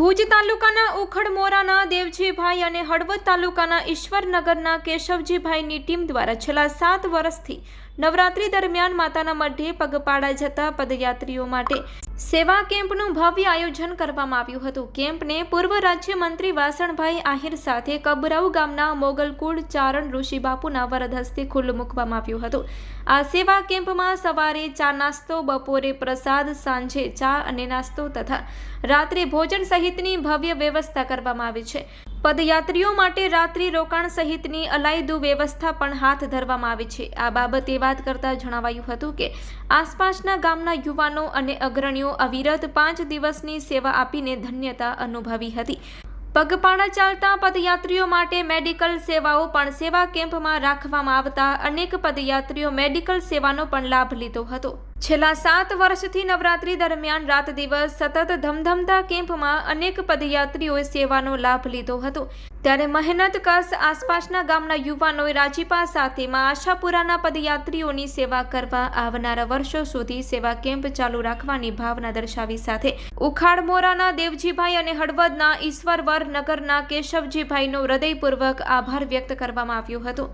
ભુજ તાલુકાના ઉખડમોરાના દેવજીભાઈ અને હળવદ તાલુકાના ઈશ્વરનગરના કેશવજીભાઈની ટીમ દ્વારા છેલ્લા સાત વર્ષથી નવરાત્રી દરમિયાન માતાના મઢે પગપાળા જતા પદયાત્રીઓ માટે સેવા કેમ્પનું ભવ્ય આયોજન કરવામાં આવ્યું હતું. કેમ્પને પૂર્વ રાજ્યમંત્રી વાસણભાઈ આહિર સાથે કબરાઉ ગામના મોગલકુળ ચારણ ઋષિ બાપુના વરદ હસ્તે ખુલ્લું મૂકવામાં આવ્યું હતું. આ સેવા કેમ્પમાં સવારે ચા નાસ્તો, બપોરે પ્રસાદ, સાંજે ચા અને નાસ્તો તથા રાત્રે ભોજન સહિતની ભવ્ય વ્યવસ્થા કરવામાં આવી છે. પદયાત્રીઓ માટે રાત્રિ રોકાણ સહિતની અલાયદુ વ્યવસ્થા પણ હાથ ધરવામાં આવી છે. આ બાબતે વાત કરતા જણાવાયું હતું કે, આસપાસના ગામના યુવાનો અને અગ્રણીઓ અવિરત પાંચ દિવસની સેવા આપીને ધન્યતા અનુભવી હતી. પગપાળા ચાલતા પદયાત્રીઓ માટે મેડિકલ સેવાઓ પણ સેવા કેમ્પમાં રાખવામાં આવતા અનેક પદયાત્રીઓ મેડિકલ સેવાનો પણ લાભ લીધો હતો. છેલ્લા સાત વર્ષથી નવરાત્રી દરમિયાન રાત દિવસ સતત ધમધમતા કેમ્પમાં અનેક પદયાત્રીઓએ સેવાનો લાભ લીધો હતો. ત્યારે મહેનત કસ આસપાસના ગામના યુવાનોએ રાજીપા સાથેમાં આશાપુરાના પદયાત્રીઓની સેવા કરવા આવનારા વર્ષો સુધી સેવા કેમ્પ ચાલુ રાખવાની ભાવના દર્શાવી સાથે ઉખાડમોરાના દેવજીભાઈ અને હળવદના ઈશ્વરવર નગરના કેશવજીભાઈનો હૃદયપૂર્વક આભાર વ્યક્ત કરવામાં આવ્યો હતો.